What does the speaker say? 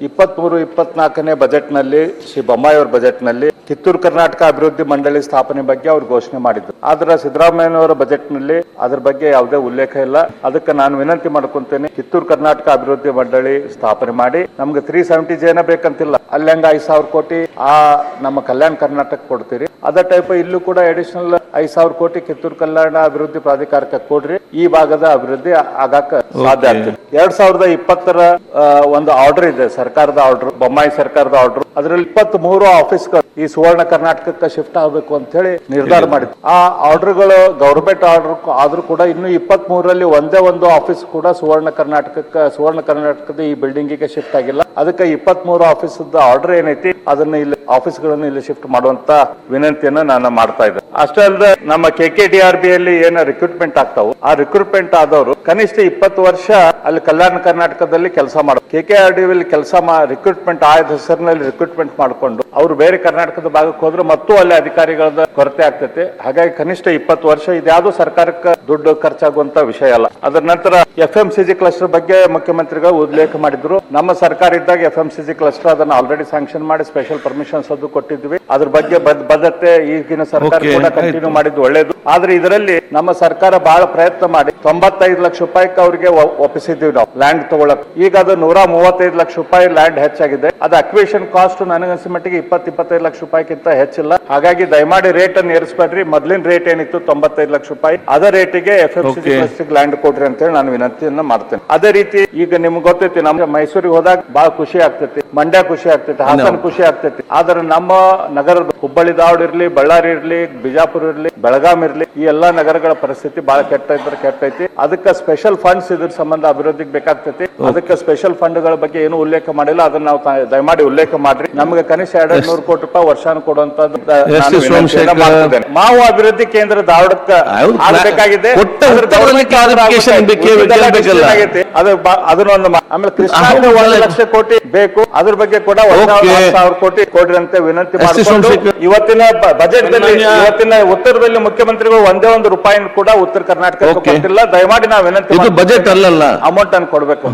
ಇಪ್ಪತ್ತ್ ಮೂರು ಇಪ್ಪತ್ನಾಲ್ಕನೇ ಬಜೆಟ್ನಲ್ಲಿ ಶ್ರೀ ಬೊಮ್ಮಾಯಿ ಅವರ ಬಜೆಟ್ನಲ್ಲಿ ಕಿತ್ತೂರು ಕರ್ನಾಟಕ ಅಭಿವೃದ್ಧಿ ಮಂಡಳಿ ಸ್ಥಾಪನೆ ಬಗ್ಗೆ ಅವರು ಘೋಷಣೆ ಮಾಡಿದ್ರು. ಆದ್ರೆ ಸಿದ್ದರಾಮಯ್ಯನವರ ಬಜೆಟ್ನಲ್ಲಿ ಅದ್ರ ಬಗ್ಗೆ ಯಾವುದೇ ಉಲ್ಲೇಖ ಇಲ್ಲ. ಅದಕ್ಕೆ ನಾನು ವಿನಂತಿ ಮಾಡ್ಕೊಂತೇನೆ ಕಿತ್ತೂರು ಕರ್ನಾಟಕ ಅಭಿವೃದ್ಧಿ ಮಂಡಳಿ ಸ್ಥಾಪನೆ ಮಾಡಿ. ನಮ್ಗೆ ತ್ರೀ ಸೆವೆಂಟಿ ಜೇನ ಬೇಕಂತಿಲ್ಲ. ಅಲ್ಲಂಗ ಐದ್ ಸಾವಿರ ಕೋಟಿ ಆ ನಮ್ಮ ಕಲ್ಯಾಣ ಕರ್ನಾಟಕ ಕೊಡ್ತೀರಿ? ಅದೇ ಟೈಪ್ ಇಲ್ಲೂ ಕೂಡ ಅಡಿಷನಲ್ ಐದ್ ಸಾವಿರ ಕೋಟಿ ಕಿತ್ತೂರು ಕಲ್ಯಾಣ ಅಭಿವೃದ್ಧಿ ಪ್ರಾಧಿಕಾರಕ್ಕೆ ಕೊಡ್ರಿ. ಈ ಭಾಗದ ಅಭಿವೃದ್ಧಿ ಆಗಾಕ ಸಾಧ್ಯ ಆಗ್ತದೆ. ಎರಡ್ ಸಾವಿರದ ಇಪ್ಪತ್ತರ ಒಂದು ಆರ್ಡರ್ ಇದೆ ಸರ್ಕಾರದ ಆರ್ಡರ್ ಬೊಮ್ಮಾಯಿ ಸರ್ಕಾರದ ಆರ್ಡರ್ ಅದರಲ್ಲಿ ಇಪ್ಪತ್ತ್ ಮೂರು ಆಫೀಸ್ಗಳು ಈ ಸುವರ್ಣ ಕರ್ನಾಟಕಕ್ಕೆ ಶಿಫ್ಟ್ ಆಗಬೇಕು ಅಂತ ಹೇಳಿ ನಿರ್ಧಾರ ಮಾಡಿದ್ರು. ಆ ಆರ್ಡರ್ಗಳು ಗೌರ್ಮೆಂಟ್ ಆರ್ಡರ್ ಆದ್ರೂ ಕೂಡ ಇನ್ನು ಇಪ್ಪತ್ತ್ ಮೂರರಲ್ಲಿ ಒಂದೇ ಒಂದು ಆಫೀಸ್ ಕೂಡ ಸುವರ್ಣ ಕರ್ನಾಟಕಕ್ಕೆ ಸುವರ್ಣ ಕರ್ನಾಟಕದ ಈ ಬಿಲ್ಡಿಂಗ್ಗೆ ಶಿಫ್ಟ್ ಆಗಿಲ್ಲ. ಅದಕ್ಕೆ ಇಪ್ಪತ್ತ್ ಮೂರು ಆಫೀಸ್ ಆರ್ಡರ್ ಏನೈತಿ ಅದನ್ನ ಇಲ್ಲಿ ಆಫೀಸ್ಗಳನ್ನು ಇಲ್ಲಿ ಶಿಫ್ಟ್ ಮಾಡುವಂತ ವಿನಂತಿಯನ್ನ ನಾನು ಮಾಡ್ತಾ ಇದ್ದೆ ಅಷ್ಟೇ ಅಲ್ಲದೆ ನಮ್ಮ K K D R B ಅಲ್ಲಿ ಏನ ರಿಕ್ರೂಟ್ಮೆಂಟ್ ಆಗ್ತಾವು, ಆ ರಿಕ್ರೂಟ್ಮೆಂಟ್ ಆದವರು ಕನಿಷ್ಠ ಇಪ್ಪತ್ತು ವರ್ಷ ಅಲ್ಲಿ ಕಲ್ಯಾಣ ಕರ್ನಾಟಕದಲ್ಲಿ ಕೆಲಸ ಮಾಡ ಕೆ ಕೆ ಆರ್ ಡಿ ಕೆಲಸ ರಿಕ್ರೂಟ್ಮೆಂಟ್ ಆಯ್ದ ಹೆಸರಿನಲ್ಲಿ ರಿಕ್ರೂಟ್ಮೆಂಟ್ ಮಾಡಿಕೊಂಡು ಅವರು ಬೇರೆ ಕರ್ನಾಟಕದ ಭಾಗಕ್ಕೆ ಹೋದ್ರೆ ಮತ್ತೂ ಅಲ್ಲಿ ಅಧಿಕಾರಿಗಳ ಕೊರತೆ ಆಗ್ತೈತೆ. ಹಾಗಾಗಿ ಕನಿಷ್ಠ ಇಪ್ಪತ್ತು ವರ್ಷ ಇದ್ಯಾವುದೋ ಸರ್ಕಾರಕ್ಕೆ ದುಡ್ಡು ಖರ್ಚಾಗುವಂತ ವಿಷಯ ಅಲ್ಲ. ಅದರ ನಂತರ F M C G cluster ಬಗ್ಗೆ ಮುಖ್ಯಮಂತ್ರಿಗಳು ಉಲ್ಲೇಖ ಮಾಡಿದ್ರು. ನಮ್ಮ ಸರ್ಕಾರ ಇದ್ದಾಗ F M C G cluster ಅದನ್ನ ಆಲ್ರೆಡಿ ಸ್ಯಾಂಕ್ಷನ್ ಮಾಡಿ ಸ್ಪೆಷಲ್ ಪರ್ಮಿಷನ್ಸ್ ಅದು ಕೊಟ್ಟಿದ್ವಿ. ಅದ್ರ ಬಗ್ಗೆ ಬದ್ ಬದ್ಧತೆ ಈಗಿನ ಸರ್ಕಾರ ಕೂಡ ಕಂಟಿನ್ಯೂ ಮಾಡಿದ್ದು ಒಳ್ಳೇದು. ಆದ್ರೆ ಇದರಲ್ಲಿ ನಮ್ಮ ಸರ್ಕಾರ ಬಹಳ ಪ್ರಯತ್ನ ಮಾಡಿ ತೊಂಬತ್ತೈದು ಲಕ್ಷ ರೂಪಾಯಿಗೆ ಅವರಿಗೆ ಒಪ್ಪಿಸಿದ್ವಿ ನಾವು ಲ್ಯಾಂಡ್ ತಗೊಳಕ್. ಈಗ ಅದು ನೂರ ಮೂವತ್ತೈದು ಲಕ್ಷ ರೂಪಾಯಿ ಲ್ಯಾಂಡ್ ಹೆಚ್ಚಾಗಿದೆ. ಅದು ಅಕ್ವೇಷನ್ ಕಾಸ್ಟ್ ನನಗನ್ಸಿದ ಮಟ್ಟಿಗೆ ಇಪ್ಪತ್ ಇಪ್ಪತ್ತೈದು ಲಕ್ಷ ರೂಪಾಯಿಗಿಂತ ಹೆಚ್ಚಿಲ್ಲ. ಹಾಗಾಗಿ ದಯಮಾಡಿ ರೇಟ್ ಅನ್ನು ಏರಿಸಬೇಡ್ರಿ. ಮೊದ್ಲಿನ ರೇಟ್ ಏನಿತ್ತು? ತೊಂಬತ್ತೈದು ಲಕ್ಷ ರೂಪಾಯಿ. ಅದೇ ರೇಟಿಗೆ ಎಫ್ ಎಫ್. ಸಿ ಲ್ಯಾಂಡ್ ಕೊಡ್ರಿ ಅಂತ ಹೇಳಿ ನಾನು ವಿನಂತಿಯನ್ನ ಮಾಡ್ತೇನೆ. ಅದೇ ರೀತಿ ಈಗ ನಿಮ್ಗೆ ಗೊತ್ತೈತಿ ನಮ್ಗೆ ಮೈಸೂರಿಗೆ ಹೋದಾಗ ಬಹಳ ಖುಷಿ ಆಗ್ತೈತಿ. ಮಂಡ್ಯ ಖುಷಿ ಆಗ್ತೈತಿ ಹಾಸನ ಖುಷಿ ಆಗ್ತೈತಿ. ಆದ್ರೆ ನಮ್ಮ ನಗರದ ಹುಬ್ಬಳ್ಳಿ ದಾವಡ್ ಇರ್ಲಿ ಬಳ್ಳಾರಿ ಇರ್ಲಿ ಬಿಜಾಪುರ ಇರ್ಲಿ ಬೆಳಗಾಂ ಇರ್ಲಿ ಈ ಎಲ್ಲಾ ನಗರಗಳ ಪರಿಸ್ಥಿತಿ ಬಹಳ ಕೆಟ್ಟ ಇದ್ರೆ ಕೆಟ್ಟೈತಿ. ಅದಕ್ಕೆ ಸ್ಪೆಷಲ್ ಫಂಡ್ಸ್ ಇದ್ರ ಸಂಬಂಧ ಅಭಿವೃದ್ಧಿಗೆ ಬೇಕಾಗ್ತೈತಿ. ಅದಕ್ಕೆ ಸ್ಪೆಷಲ್ ಫಂಡ್ಗಳ ಬಗ್ಗೆ ಏನು ಉಲ್ಲೇಖ ಮಾಡಿಲ್ಲ. ಅದನ್ನ ನಾವು ದಯಮಾಡಿ ಉಲ್ಲೇಖ ಮಾಡ್ರಿ. ನಮಗೆ ಕನಿಷ್ಠ ಎರಡ್ ನೂರು ಕೋಟಿ ರೂಪಾಯಿ ವರ್ಷಾನು ಕೊಡುವಂತದ್ದು. ಮಾಡ್ತಿದ್ದೇನೆ. ಮಾವು ಅಭಿವೃದ್ಧಿ ಕೇಂದ್ರ ದಾವಡಕ್ಕೆ ಆಗಬೇಕಾಗಿದೆ ಅದನ್ನ ಆಮೇಲೆ ಕೃಷ್ಣ ಲಕ್ಷ ಕೋಟಿ ಬೇಕು. ಅದ್ರ ಬಗ್ಗೆ ಕೂಡ ಸಾವಿರ ಕೋಟಿ ಕೊಡ್ರಿ ಅಂತ ವಿನಂತಿ. ಮಾಡಿಕೊಂಡು ಇವತ್ತಿನ ಬಜೆಟ್ ದಲ್ಲಿ ಇವತ್ತಿನ ಉತ್ತರದಲ್ಲಿ ಮುಖ್ಯಮಂತ್ರಿಗಳು ಒಂದೇ ಒಂದು ರೂಪಾಯಿ ಕೂಡ ಉತ್ತರ ಕರ್ನಾಟಕ. ಕೊಟ್ಟಿಲ್ಲ ದಯಮಾಡಿ ನಾವು ವಿನಂತಿ ಬಜೆಟ್ ಅಲ್ಲಲ್ಲ ಅಮೌಂಟ್ ಅನ್ನು ಕೊಡ್ಬೇಕು